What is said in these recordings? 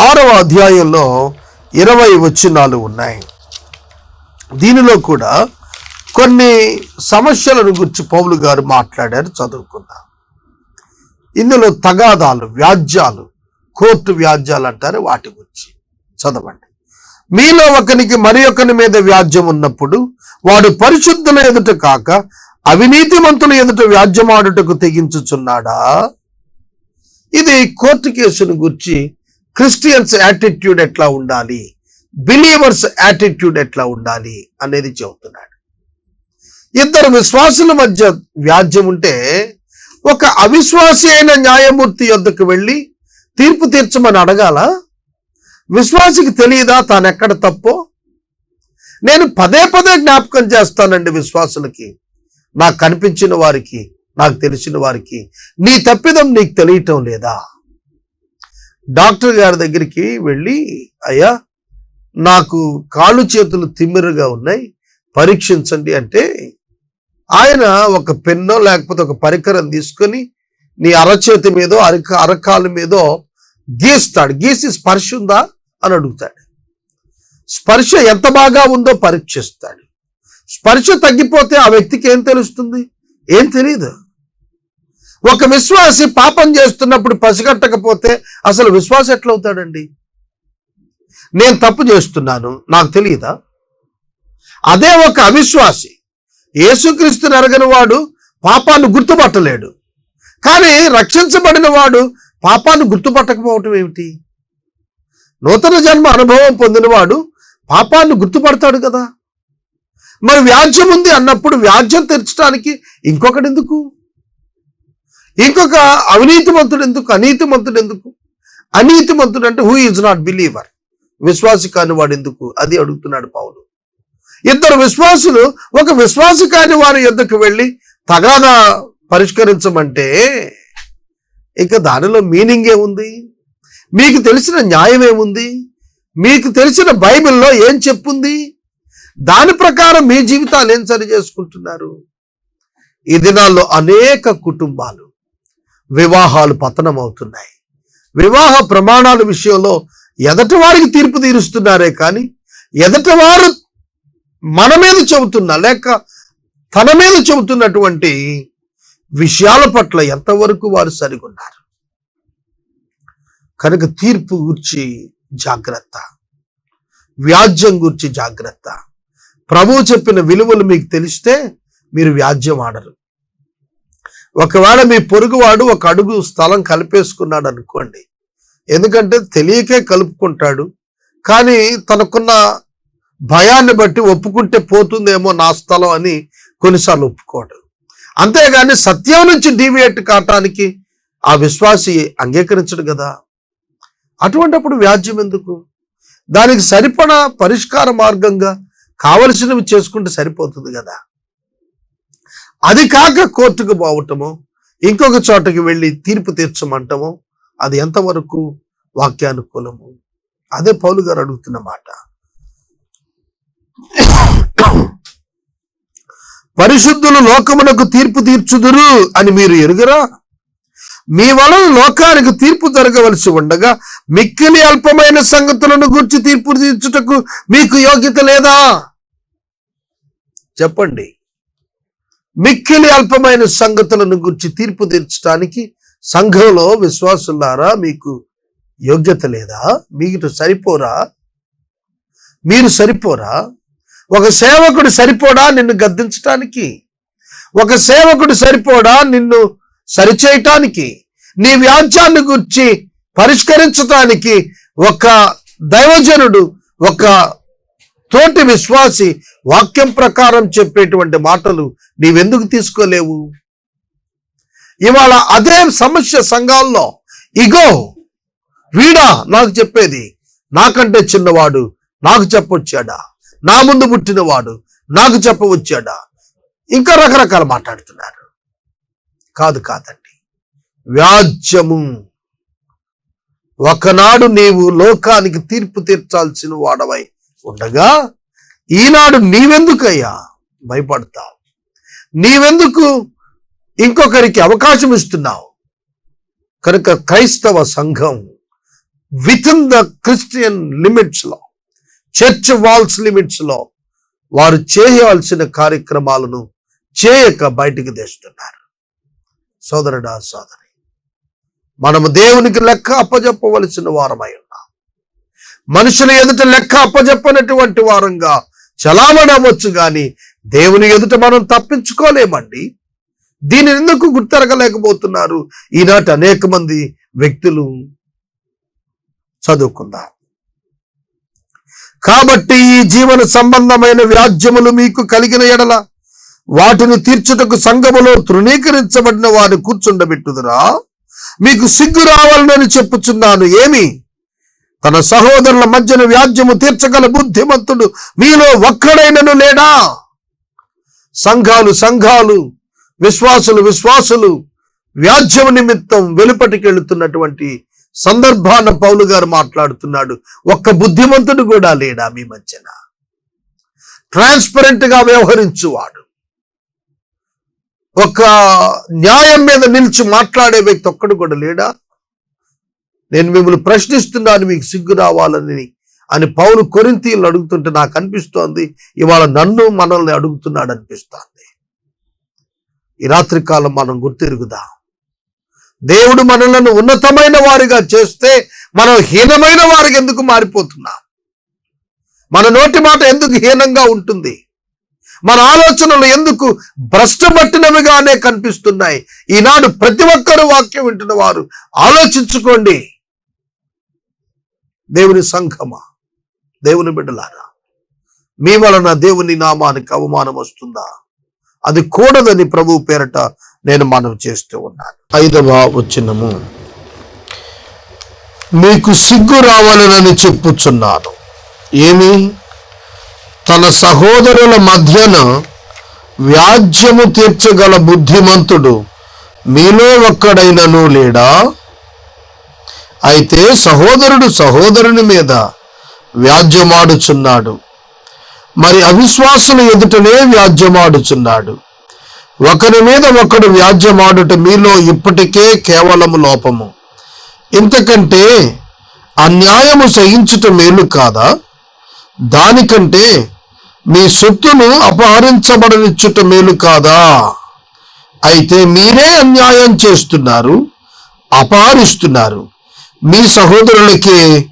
ఆరవ అధ్యాయంలో ఇరవై వచనాలు ఉన్నాయి. దీనిలో కూడా కొన్ని సమస్యలను గురించి పౌలు గారు మాట్లాడారు చదువుకుందాం. ఇందులో తగాదాలు వ్యాజ్యాలు కోర్టు వ్యాజ్యాలు అంటారు వాటి గురించి చదవండి. మీలో ఒకనికి మరి ఒకని మీద వ్యాజ్యం ఉన్నప్పుడు వాడు పరిశుద్ధుల ఎదుట కాక అవినీతిమంతుల ఎదుట వ్యాజ్యమాడుటకు తెగించుచున్నాడా? ఇది కోర్టు కేసును గురించి క్రిస్టియన్స్ యాటిట్యూడ్ ఎట్లా ఉండాలి? బిలీవర్స్ యాటిట్యూడ్ ఎట్లా ఉండాలి? అనేది చెబుతున్నాడు. ఇద్దరు విశ్వాసుల మధ్య వ్యాజ్యం ఉంటే ఒక అవిశ్వాసి అయిన న్యాయమూర్తి యొద్దకు వెళ్ళి తీర్పు తీర్చమని అడగాల? విశ్వాసికి తెలియదా తానెక్కడ తప్పో? నేను పదే పదే జ్ఞాపకం చేస్తానండి విశ్వాసులకి. నాకు కనిపించిన వారికి నాకు తెలిసిన వారికి. నీ తప్పిదం నీకు తెలియటం లేదా? డాక్టర్ గారి దగ్గరికి వెళ్ళి అయ్యా నాకు కాళ్ళు చేతులు తిమ్మిరగా ఉన్నాయి పరీక్షించండి. అంటే ఆయన ఒక పెన్నో లేకపోతే ఒక పరికరం తీసుకొని నీ అరచేతి మీదో అరక అరకాలు మీదో గీస్తాడు. గీసి స్పర్శ ఉందా అని అడుగుతాడు. స్పర్శ ఎంత బాగా ఉందో పరీక్షిస్తాడు. స్పర్శ తగ్గిపోతే ఆ వ్యక్తికి ఏం తెలుస్తుంది? ఏం తెలియదు ఒక విశ్వాసి పాపం చేస్తున్నప్పుడు పసిగట్టకపోతే అసలు విశ్వాసం ఎట్లవుతాడండి? నేను తప్పు చేస్తున్నాను నాకు తెలియదా? అదే ఒక అవిశ్వాసి. యేసుక్రీస్తుని అరగని వాడు పాపాన్ని గుర్తుపట్టలేడు. కానీ రక్షించబడిన వాడు పాపాన్ని గుర్తుపట్టకపోవటం ఏమిటి? నూతన జన్మ అనుభవం పొందినవాడు పాపాన్ని గుర్తుపడతాడు కదా? మరి వ్యాజ్యం ఉంది అన్నప్పుడు వ్యాజ్యం తెరచడానికి ఇంకొకటి ఎందుకు? ఇంకొక అవినీతిమంతుడు ఎందుకు? అనీతిమంతుడు ఎందుకు? అనీతిమంతుడు అంటే హూ ఈజ్ నాట్ బిలీవర్ విశ్వాసి కాని వాడు ఎందుకు? అది అడుగుతున్నాడు పౌలు. ఇద్దరు విశ్వాసులు ఒక విశ్వాసి కాని వారి ఎద్దకు వెళ్ళి తగాదా పరిష్కరించమంటే ఇక దానిలో మీనింగ్ ఏముంది? మీకు తెలిసిన న్యాయం ఏముంది? మీకు తెలిసిన బైబిల్లో ఏం చెప్పుంది? దాని ప్రకారం మీ జీవితాలు ఏం సరి చేసుకుంటున్నారు? ఈ దినాల్లో అనేక కుటుంబాలు వివాహాలు పతనం అవుతున్నాయి వివాహ ప్రమాణాల విషయంలో ఎదటి వారికి తీర్పు తీరుస్తున్నారే కానీ ఎదటి వారు మన మీద చెబుతున్న లేక తన మీద చెబుతున్నటువంటి విషయాల పట్ల ఎంతవరకు వారు సరిగున్నారు? కనుక తీర్పు గురించి జాగ్రత్త. వ్యాజ్యం గురించి జాగ్రత్త. ప్రభువు చెప్పిన విలువలు మీకు తెలిస్తే మీరు వ్యాజ్యం ఆడరు. ఒకవేళ మీ పొరుగువాడు ఒక అడుగు స్థలం కలిపేసుకున్నాడు అనుకోండి ఎందుకంటే తెలియకే కలుపుకుంటాడు కానీ తనకున్న భయాన్ని బట్టి ఒప్పుకుంటే పోతుందేమో నా స్థలం అని కొన్నిసార్లు ఒప్పుకోడు అంతేగాని సత్యం నుంచి డీవియేట్ కావటానికి ఆ విశ్వాసి అంగీకరించడు కదా. అటువంటప్పుడు వ్యాజ్యం ఎందుకు? దానికి సరిపడా పరిష్కార మార్గంగా కావలసినవి చేసుకుంటే సరిపోతుంది కదా. అది కాక కోర్టుకు పోవటము ఇంకొక చోటకి వెళ్ళి తీర్పు తీర్చమంటము అది ఎంతవరకు వాక్యానుకూలము? అదే పౌలు గారు అడుగుతున్న మాట. పరిశుద్ధులు లోకమునకు తీర్పు తీర్చుదురు అని మీరు ఎరుగరా? మీ వలన లోకానికి తీర్పు జరగవలసి ఉండగా మిక్కిలి అల్పమైన సంగతులను గురించి తీర్పు తీర్చుటకు మీకు యోగ్యత లేదా? చెప్పండి. మిక్కిలి అల్పమైన సంగతులను గురించి తీర్పు తీర్చడానికి సంఘంలో విశ్వాసులారా మీకు యోగ్యత లేదా? మీకు సరిపోరా? మీరు సరిపోరా? ఒక సేవకుడు సరిపోడా నిన్ను గద్దించటానికి? ఒక సేవకుడు సరిపోడా నిన్ను సరిచేయటానికి? నీ వ్యాజ్యాన్ని గురించి పరిష్కరించటానికి ఒక దైవజనుడు ఒక తోటి విశ్వాసి వాక్యం ప్రకారం చెప్పేటువంటి మాటలు నీవెందుకు తీసుకోలేవు? ఇవాళ అదే సమస్య సంఘాల్లో. ఇగో వీడా నాకు చెప్పేది నాకంటే చిన్నవాడు నాకు చెప్పొచ్చాడా? నా ముందు పుట్టినవాడు నాకు చెప్పవచ్చాడా? ఇంకా రకరకాలు మాట్లాడుతున్నారు. కాదు కాదండి వ్యాజ్యము. ఒకనాడు నీవు లోకానికి తీర్పు తీర్చాల్సిన వాడవై ఉండగా ఈనాడు నీవెందుకయ్యా భయపడతావు? నీవెందుకు ఇంకొకరికి అవకాశం ఇస్తున్నావు? కనుక క్రైస్తవ సంఘం విత్ ఇన్ ద క్రిస్టియన్ లిమిట్స్లో చర్చ్ వాల్స్ లిమిట్స్లో వారు చేయవలసిన కార్యక్రమాలను చేయక బయటికి తెస్తున్నారు. సోదరుడా సోదరి మనము దేవునికి లెక్క అప్పజెప్పవలసిన వారమై ఉన్నాం. మనుషుల ఎదుట లెక్క అప్పజెప్పనటువంటి వారంగా చలామణి అవ్వచ్చు గాని దేవుని ఎదుట మనం తప్పించుకోలేమండి. దీని ఎందుకు గుర్తెరగలేకపోతున్నారు? ఈనాటి అనేక మంది వ్యక్తులు చదువుకుందాం. కాబట్టి ఈ జీవన సంబంధమైన వ్యాజ్యములు మీకు కలిగిన ఎడల వాటిని తీర్చుటకు సంఘములో తృణీకరించబడిన వారు కూర్చుండబెట్టుదురా. మీకు సిగ్గు రావాలని చెప్పుచున్నాను. ఏమి? తన సహోదరుల మధ్యన వ్యాజ్యము తీర్చగల బుద్ధిమంతుడు మీలో ఒక్కడైనను లేడా? సంఘాలు సంఘాలు విశ్వాసులు విశ్వాసులు వ్యాజ్యం నిమిత్తం వెలుపటికి వెళుతున్నటువంటి సందర్భాన పౌలు గారు మాట్లాడుతున్నాడు. ఒక్క బుద్ధిమంతుడు కూడా లేడా మీ మధ్యన? ట్రాన్స్పరెంట్గా వ్యవహరించువాడు. ఒక న్యాయం మీద నిలిచి మాట్లాడే వ్యక్తి ఒక్కడు కూడా లేడా? నేను మిమ్మల్ని ప్రశ్నిస్తున్నాను మీకు సిగ్గు రావాలని అని పౌలు కొరింతీలు అడుగుతుంటే నాకు అనిపిస్తోంది ఇవాళ నన్ను మనల్ని అడుగుతున్నాడు అనిపిస్తోంది. ఈ రాత్రి కాలం మనం గుర్తిరుగుదా? దేవుడు మనలను ఉన్నతమైన వారిగా చేస్తే మనం హీనమైన వారికి ఎందుకు మారిపోతున్నాం? మన నోటి మాట ఎందుకు హీనంగా ఉంటుంది? మన ఆలోచనలు ఎందుకు భ్రష్టపట్టినవిగానే కనిపిస్తున్నాయి? ఈనాడు ప్రతి ఒక్కరు వాక్యం వింటున్న వారు ఆలోచించుకోండి. దేవుని సంఘమా? దేవుని బిడ్డలారా మీ వలన దేవుని నామానికి అవమానం వస్తుందా? అది కూడదని ప్రభు పేరట నేను మనం చేస్తూ ఉన్నాను. ఐదవ వచ్చినము మీకు సిగ్గు రావాలనని చెప్పుచున్నాను. ఏమి? తన సహోదరుల మధ్యన వ్యాజ్యము తీర్చగల బుద్ధిమంతుడు మీలో ఒక్కడైనను లేడా? అయితే సహోదరుడు సహోదరుని మీద వ్యాజ్యమాడుచున్నాడు. మరి అవిశ్వాసుల ఎదుటనే వ్యాజ్యమాడుచున్నాడు. ఒకరి మీద ఒకడు వ్యాజ్యమాడుట మీలో ఇప్పటికే కేవలము లోపము. ఇంతకంటే అన్యాయము సహించుట మేలు కాదా? దానికంటే మీ సొత్తును అపహరించబడనిచ్చుట మేలు కాదా? అయితే మీరే అన్యాయం చేస్తున్నారు అపహరిస్తున్నారు. మీ సహోదరులకి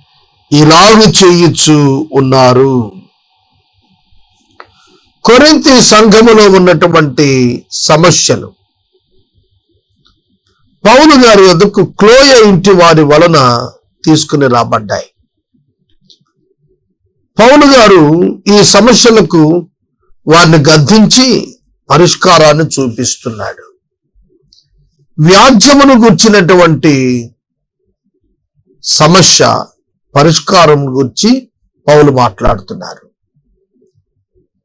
ఇలాగు చేయొచ్చు ఉన్నారు. కొరింతి సంఘములో ఉన్నటువంటి సమస్యలు. పౌలు గారి వద్దకు క్లోయ ఇంటి వారి వలన తీసుకుని రాబడ్డాయి. పౌలు గారు ఈ సమస్యలకు వారిని గద్దించి పరిష్కారాన్ని చూపిస్తున్నాడు. వ్యాజ్యమును గుర్చినటువంటి సమస్య పరిష్కారం గురించి పౌలు మాట్లాడుతున్నారు.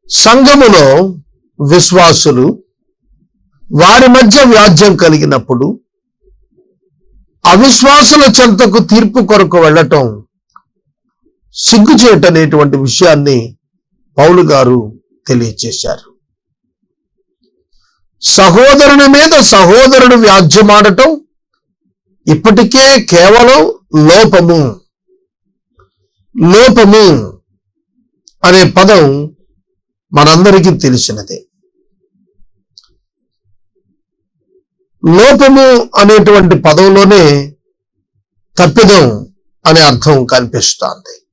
సంఘములో విశ్వాసులు వారి మధ్య వ్యాజ్యం కలిగినప్పుడు అవిశ్వాసుల చెంతకు తీర్పు కొరకు వెళ్ళటం సిగ్గుచేటనేటువంటి విషయాన్ని పౌలు గారు తెలియచేశారు. సహోదరుని మీద సహోదరుడు వ్యాజ్యమాడటం ఇప్పటికే కేవలం లోపము. లోపము అనే పదం మనందరికీ తెలిసినదే. లోపము అనేటువంటి పదంలోనే తప్పిదం అనే అర్థం కనిపిస్తోంది.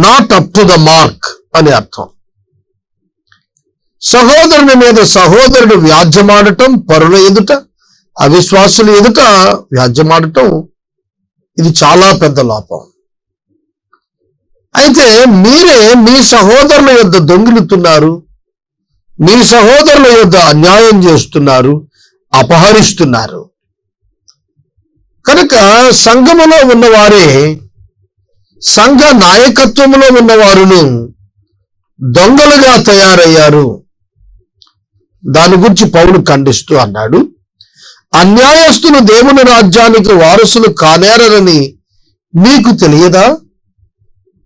Not up to the mark అనే అర్థం. సహోదరుని మీద సహోదరుడు వ్యాధ్యమాడటం పరుల ఎదుట అవిశ్వాసులు ఎదుట వ్యాజ్యమాడటం ఇది చాలా పెద్ద లోపం అయితే మీరే మీ సహోదరుల యొద్ద దొంగిలుతున్నారు మీ సహోదరుల యొద్ద అన్యాయం చేస్తున్నారు అపహరిస్తున్నారు. కనుక సంఘములో ఉన్నవారే సంఘ నాయకత్వంలో ఉన్నవారును దొంగలుగా తయారయ్యారు. దాని గురించి పౌలు ఖండిస్తూ అన్నాడు. అన్యాయస్తులు దేవుని రాజ్యానికి వారసులు కానేరని మీకు తెలియదా?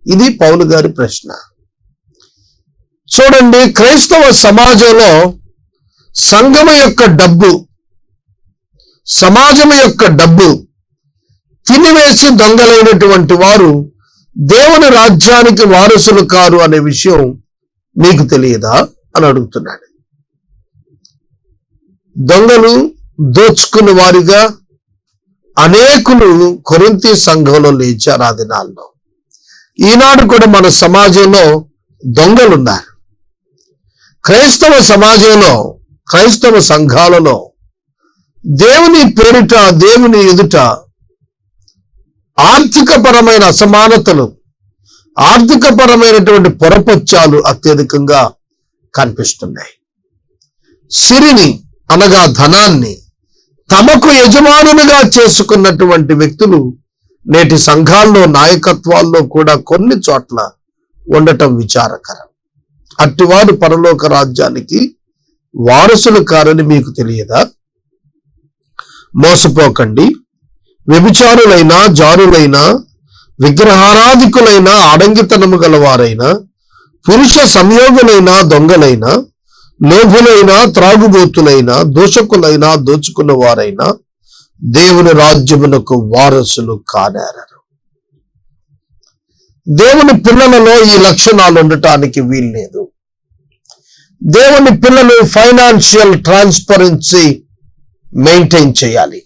ఇది పౌలు గారి ప్రశ్న. చూడండి క్రైస్తవ సమాజంలో సంఘం యొక్క డబ్బు సమాజం యొక్క డబ్బు తినివేసి దొంగలైనటువంటి వారు దేవుని రాజ్యానికి వారసులు కారు అనే విషయం మీకు తెలియదా? అని అడుగుతున్నాడు. దొంగలు దోచుకున్న వారిగా అనేకులు కొరింతి సంఘంలో లేచారు ఆ దినాల్లో ఈనాడు కూడా మన సమాజంలో దొంగలు ఉన్నారు క్రైస్తవ సమాజంలో క్రైస్తవ సంఘాలలో దేవుని పేరిట దేవుని ఎదుట ఆర్థిక పరమైన అసమానతలు ఆర్థిక పరమైనటువంటి పొరపచ్చాలు అత్యధికంగా కనిపిస్తున్నాయి. సిరిని అనగా ధనాన్ని తమకు యజమానులుగా చేసుకున్నటువంటి వ్యక్తులు నేటి సంఘాల్లో నాయకత్వాల్లో కూడా కొన్ని చోట్ల ఉండటం విచారకరం. అట్టివారు పరలోక రాజ్యానికి వారసులు కారని మీకు తెలియదా? మోసపోకండి. వ్యభిచారులైన జారులైన విగ్రహారాధికులైన ఆడంగితనము గలవారైనా పురుష సంయోగులైన దొంగలైన లోభులైన త్రాగుబోతులైనా దోషకులైనా దోచుకున్న వారైనా దేవుని రాజ్యమునకు వారసులు కానేరరు. దేవుని పిల్లలలో ఈ లక్షణాలు ఉండటానికి వీల్లేదు. దేవుని పిల్లలు ఫైనాన్షియల్ ట్రాన్స్పరెన్సీ మెయింటైన్ చేయాలి.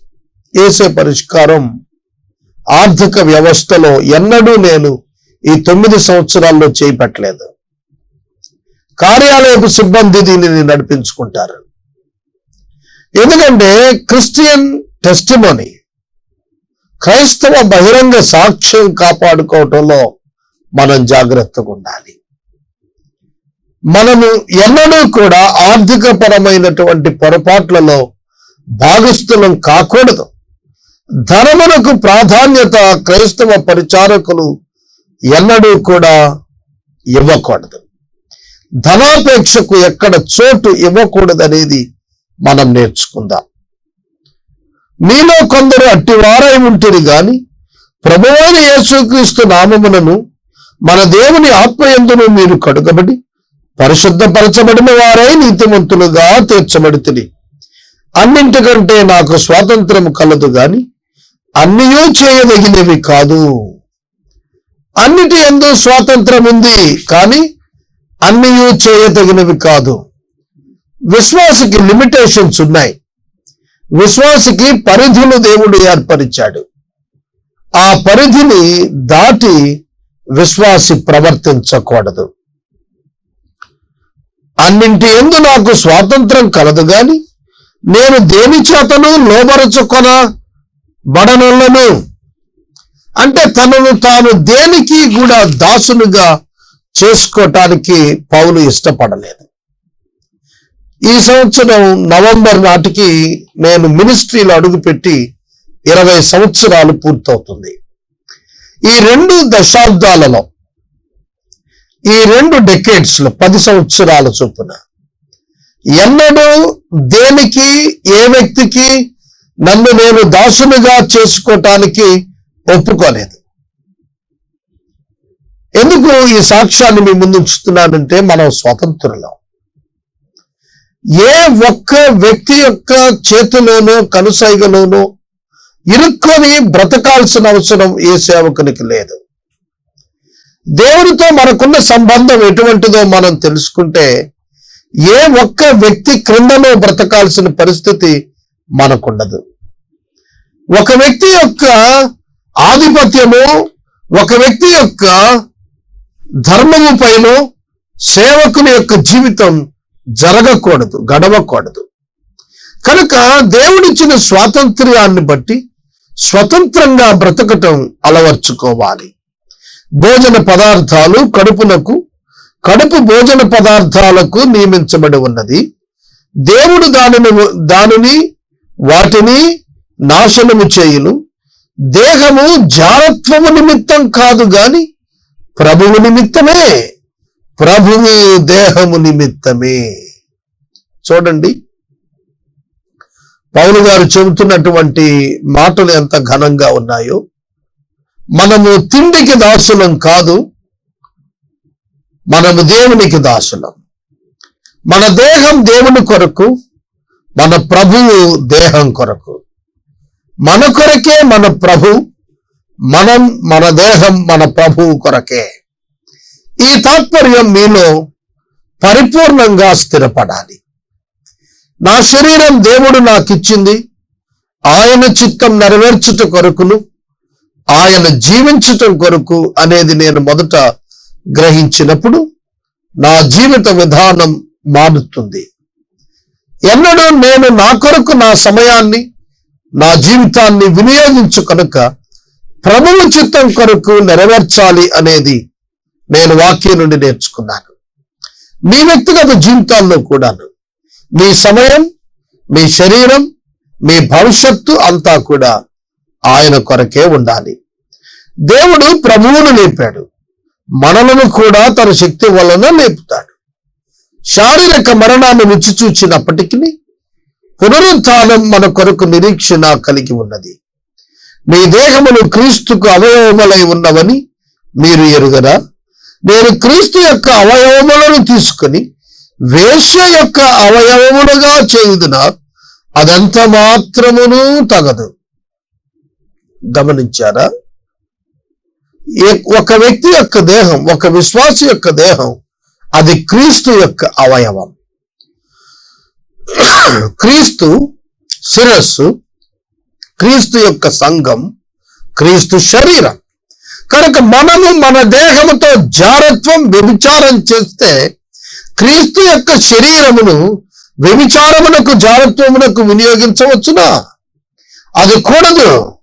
ఏసే పరిష్కారం ఆర్థిక వ్యవస్థలో ఎన్నడూ నేను ఈ తొమ్మిది సంవత్సరాల్లో చేపట్టలేదు. కార్యాలయపు సిబ్బంది దీనిని నడిపించుకుంటారు. ఎందుకంటే క్రిస్టియన్ టెస్టిమోని క్రైస్తవ బహిరంగ సాక్ష్యం కాపాడుకోవటంలో మనం జాగ్రత్తగా ఉండాలి. మనము ఎన్నడూ కూడా ఆర్థిక పరమైనటువంటి పొరపాట్లలో భాగస్థులం కాకూడదు. ధనమునకు ప్రాధాన్యత క్రైస్తవ పరిచారకులు ఎన్నడూ కూడా ఇవ్వకూడదు. ధనాపేక్షకు ఎక్కడ చోటు ఇవ్వకూడదనేది మనం నేర్చుకుందాం. మీలో కొందరు అట్టివారై ఉంటుంది గాని ప్రభువైన యేసుక్రీస్తు నామమునను మన దేవుని ఆత్మయందును మీరు కడుగబడి పరిశుద్ధపరచబడిన వారై నీతిమంతులుగా తీర్చబడితిని అన్నింటికంటే నాకు స్వాతంత్రం కలదు గాని అన్నియూ చేయదగినవి కాదు. అన్నిటి ఎందు స్వాతంత్రం ఉంది కానీ అన్నీ చేయదగినవి కాదు. విశ్వాసికి లిమిటేషన్స్ ఉన్నాయి. విశ్వాసికి పరిధిని దేవుడు ఏర్పరిచాడు. ఆ పరిధిని దాటి విశ్వాసి ప్రవర్తించకూడదు. అన్నింటి ఎందు నాకు స్వాతంత్రం కలదు గాని నేను దేని చేతను లోబరచుకొన బడనొల్లను. అంటే తనను తాను దేనికి కూడా దాసునుగా చేసుకోవటానికి పౌలు ఇష్టపడలేదు. ఈ సంవత్సరం నవంబర్ నాటికి నేను మినిస్ట్రీలో అడుగుపెట్టి ఇరవై సంవత్సరాలు పూర్తవుతుంది. ఈ రెండు దశాబ్దాలలో ఈ రెండు డెకేడ్స్లో పది సంవత్సరాల చొప్పున ఎన్నడూ దేనికి ఏ వ్యక్తికి నన్ను నేను దాసునిగా చేసుకోవటానికి ఒప్పుకోలేదు. ఎందుకు ఈ సాక్ష్యాన్ని మీ ముందు ఉంచుతున్నానంటే మనం స్వతంత్రులం. ఏ ఒక్క వ్యక్తి యొక్క చేతిలోనో కనుసైగలోనో ఇరుక్కొని బ్రతకాల్సిన అవసరం ఏ సేవకునికి లేదు. దేవునితో మనకున్న సంబంధం ఎటువంటిదో మనం తెలుసుకుంటే ఏ ఒక్క వ్యక్తి క్రిందలో బ్రతకాల్సిన పరిస్థితి మనకుండదు. ఒక వ్యక్తి యొక్క ఆధిపత్యము ఒక వ్యక్తి యొక్క ధర్మము పైన సేవకుని యొక్క జీవితం జరగకూడదు గడవకూడదు. కనుక దేవుడిచ్చిన స్వాతంత్ర్యాన్ని బట్టి స్వతంత్రంగా బ్రతకటం అలవర్చుకోవాలి. భోజన పదార్థాలు కడుపునకు కడుపు భోజన పదార్థాలకు నియమించబడి ఉన్నది. దేవుడు దానిని దానిని వాటిని నాశనము చేయును. దేహము జారత్వము నిమిత్తం కాదు గాని ప్రభువు నిమిత్తమే ప్రభువు దేహము నిమిత్తమే. చూడండి పౌలు గారు చెబుతున్నటువంటి మాటలు ఎంత ఘనంగా ఉన్నాయో. మనము తిండికి దాసులం కాదు మనము దేవునికి దాసులం. మన దేహం దేవుని కొరకు మన ప్రభువు దేహం కొరకు. మన కొరకే మన ప్రభు మనం మన దేహం మన ప్రభువు కొరకే. ఈ తాత్పర్యం మీలో పరిపూర్ణంగా స్థిరపడాలి. నా శరీరం దేవుడు నాకిచ్చింది. ఆయన చిత్తం నెరవేర్చుట కొరకును ఆయన జీవించటం కొరకు అనేది నేను మొదట గ్రహించినప్పుడు నా జీవిత విధానం మారుతుంది ఎన్నడూ నేను నా కొరకు నా సమయాన్ని నా జీవితాన్ని వినియోగించు కనుక ప్రభువు చిత్తం కొరకు నెరవేర్చాలి అనేది నేను వాక్యం నుండి నేర్చుకున్నాను. మీ వ్యక్తిగత జీవితాల్లో కూడాను మీ సమయం మీ శరీరం మీ భవిష్యత్తు అంతా కూడా ఆయన కొరకే ఉండాలి. దేవుడు ప్రభువును లేపాడు. మనలను కూడా తన శక్తి వలన లేపుతాడు. శారీరక మరణాన్ని రుచి చూచినప్పటికీ పునరుత్థానం మన కొరకు నిరీక్షణ కలిగి ఉన్నది. మీ దేహములు క్రీస్తుకు అవయవములై ఉన్నవని మీరు ఎరుగరా? నేను క్రీస్తు యొక్క అవయవములను తీసుకుని వేశ్య యొక్క అవయవములుగా చేయుదున? అదంత మాత్రమును తగదు. గమనించారా? ఏ- ఒక వ్యక్తి యొక్క దేహం ఒక విశ్వాస యొక్క దేహం అది క్రీస్తు యొక్క అవయవం. క్రీస్తు శిరస్సు క్రీస్తు యొక్క సంఘం క్రీస్తు శరీరం. కనుక మనము మన దేహముతో జారత్వం వ్యభిచారం చేస్తే క్రీస్తు యొక్క శరీరమును వ్యభిచారమునకు జారత్వమునకు వినియోగించవచ్చునా? అది కూడదు.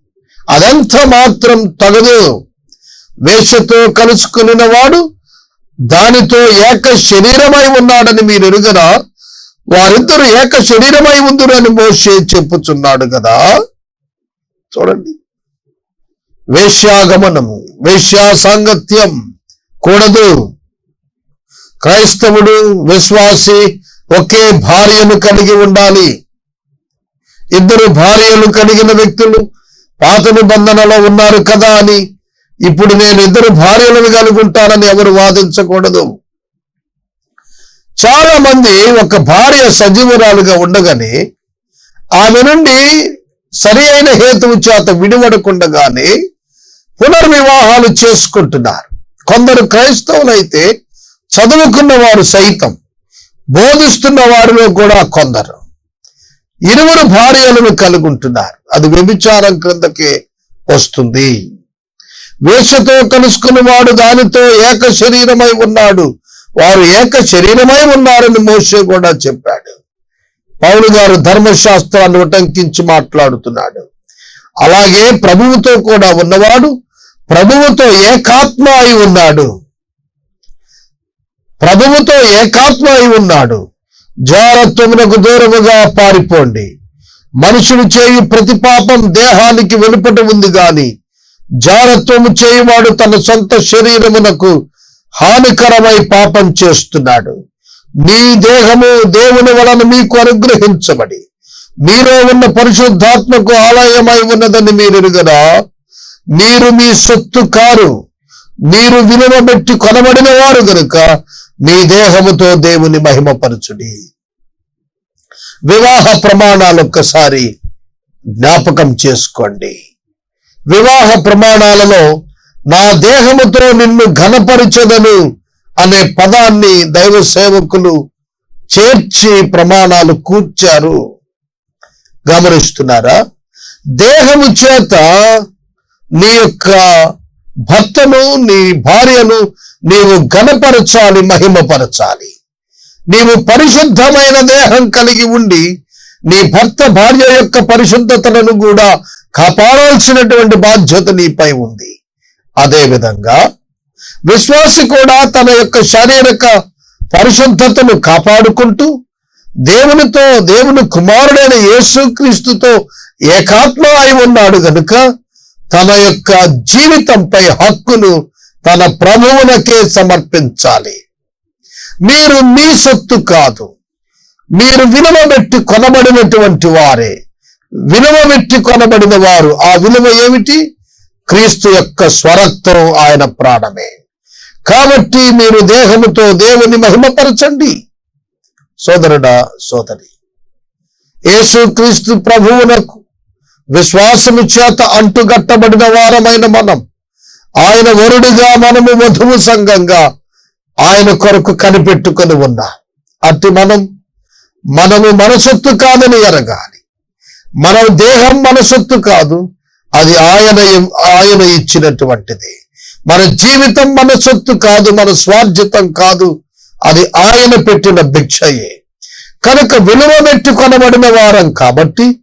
అదంత మాత్రం తగదు. వేషతో కలుసుకుని వాడు దానితో ఏక శరీరమై ఉన్నాడని మీరు ఎరుగరా? వారిద్దరు ఏక శరీరమై ఉందురని మోషే చెప్పుచున్నాడు కదా. చూడండి. వేశ్యాగమనము వేశ్యా సాంగత్యం కూడదు. క్రైస్తవుడు విశ్వాసి ఒకే భార్యను కలిగి ఉండాలి. ఇద్దరు భార్యలు కలిగిన వ్యక్తులు పాత నిబంధనలో ఉన్నారు కదా అని. ఇప్పుడు నేను ఇద్దరు భార్యలను కలిగి ఉంటానని ఎవరు వాదించకూడదు. చాలా మంది ఒక భార్య సజీవురాలుగా ఉండగానే ఆమె నుండి సరి అయిన హేతువు చేత విడివడకుండగానే పునర్వివాహాలు చేసుకుంటున్నారు. కొందరు క్రైస్తవులైతే చదువుకున్న వారు సైతం బోధిస్తున్న వారిలో కూడా కొందరు. ఇరువురు భార్యలను కలుగుంటున్నారు. అది వ్యభిచారం క్రిందకే వస్తుంది. వేషతో కలుసుకున్నవాడు దానితో ఏక శరీరమై ఉన్నాడు. వారు ఏక శరీరమై ఉన్నారని మోషే కూడా చెప్పాడు. పౌలు గారు ధర్మశాస్త్రాన్ని ఉటంకించి మాట్లాడుతున్నాడు. అలాగే ప్రభువుతో కూడా ఉన్నవాడు ప్రభువుతో ఏకాత్మ అయి ఉన్నాడు. ప్రభువుతో ఏకాత్మ అయి ఉన్నాడు. జారత్వమునకు దూరముగా పారిపోండి. మనుషుడు చేయు ప్రతి పాపం దేహానికి వెలుపట ఉంది గాని జారత్వము చేయువాడు తన సొంత శరీరమునకు హానికరమై పాపం చేస్తున్నాడు. మీ దేహము దేవుని వలన మీకు అనుగ్రహించబడి మీలో ఉన్న పరిశుద్ధాత్మకు ఆలయమై ఉన్నదని మీరు ఎరుగరా మీరు మీ సొత్తు కారు మీరు విలువ పెట్టి కొనబడిన వారు గనుక మీ దేహముతో దేవుని మహిమపరచుడి. వివాహ ప్రమాణాలు ఒక్కసారి జ్ఞాపకం చేసుకోండి. వివాహ ప్రమాణాలలో నా దేహముతో నిన్ను ఘనపరచదను. అనే పదాన్ని దైవ సేవకులు చేర్చి ప్రమాణాలు కూర్చారు. గమనిస్తున్నారా? దేహము చేత నీ యొక్క భర్తను నీ భార్యను నీవు ఘనపరచాలి మహిమపరచాలి. నీవు పరిశుద్ధమైన దేహం కలిగి ఉండి నీ భర్త భార్య యొక్క పరిశుద్ధతలను కూడా కాపాడాల్సినటువంటి బాధ్యత నీపై ఉంది. అదేవిధంగా విశ్వాసి కూడా తన యొక్క శారీరక పరిశుద్ధతను కాపాడుకుంటూ దేవునితో దేవుని కుమారుడైన యేసుక్రీస్తుతో ఏకాత్మ అయి ఉన్నాడు గనుక తన యొక్క జీవితంపై హక్కును తన ప్రభువునకే సమర్పించాలి. మీరు మీ సొత్తు కాదు. మీరు విలువ పెట్టి కొనబడినటువంటి వారే. విలువ పెట్టి కొనబడిన వారు. ఆ విలువ ఏమిటి? క్రీస్తు యొక్క స్వరక్తం ఆయన ప్రాణమే. కాబట్టి మీరు దేహముతో దేవుని మహిమపరచండి. సోదరుడా సోదరి యేసు క్రీస్తు ప్రభువునకు విశ్వాసము చేత అంటుగట్టబడిన వారమైన మనం ఆయన వరుడిగా మనము మధువు సంఘంగా ఆయన కొరకు కనిపెట్టుకొని ఉన్నా. అట్టి మనం మనము మన సొత్తు కాదని ఎరగాలి. మన దేహం మన సొత్తు కాదు అది ఆయన ఆయన ఇచ్చినటువంటిది. మన జీవితం మన సొత్తు కాదు మన స్వార్జితం కాదు. అది ఆయన పెట్టిన భిక్షయే. కనుక విలువ పెట్టి కొనబడిన వారం కాబట్టి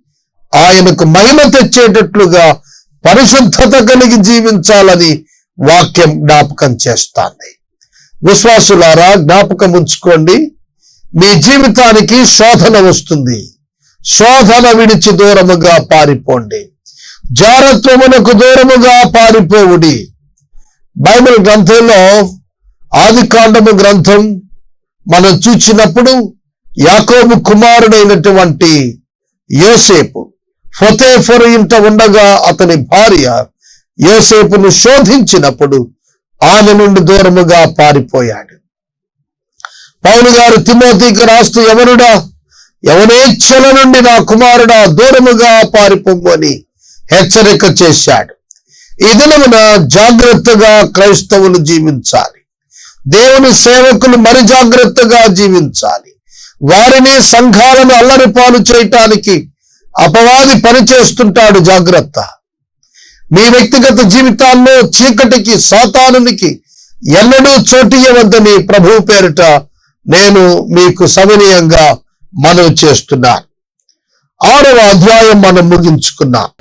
ఆయనకు మహిమ తెచ్చేటట్లుగా పరిశుద్ధత కలిగి జీవించాలని వాక్యం జ్ఞాపకం చేస్తాంది. విశ్వాసులారా జ్ఞాపకం ఉంచుకోండి. మీ జీవితానికి శోధన వస్తుంది. శోధన విడిచి దూరముగా పారిపోండి. జారత్వమునకు దూరముగా పారిపోవుడి. బైబిల్ గ్రంథంలో ఆది కాండము గ్రంథం మనం చూచినప్పుడు యాకోబు కుమారుడైనటువంటి యోసేపు ఫతేఫరు ఇంట ఉండగా అతని భార్య యోసేపును శోధించినప్పుడు ఆమె నుండి దూరముగా పారిపోయాడు. పౌలు గారు తిమోతికి రాస్తూ ఎవరుడా? ఎవనేచ్ఛల నుండి నా కుమారుడా? దూరముగా పారిపోమని హెచ్చరిక చేశాడు. ఈ దినమున జాగ్రత్తగా క్రైస్తవులు జీవించాలి. దేవుని సేవకులు మరి జాగ్రత్తగా జీవించాలి. వారిని సంఘాలను అల్లరిపాలు చేయటానికి అపవాది పనిచేస్తుంటాడు జాగ్రత్త. మీ వ్యక్తిగత జీవితాల్లో చీకటికి సాతానునికి ఎన్నడూ చోటియవద్దని ప్రభు పేరిట నేను మీకు సవినీయంగా మనవి చేస్తున్నాను. ఆరవ అధ్యాయం మనం ముగించుకున్నాం.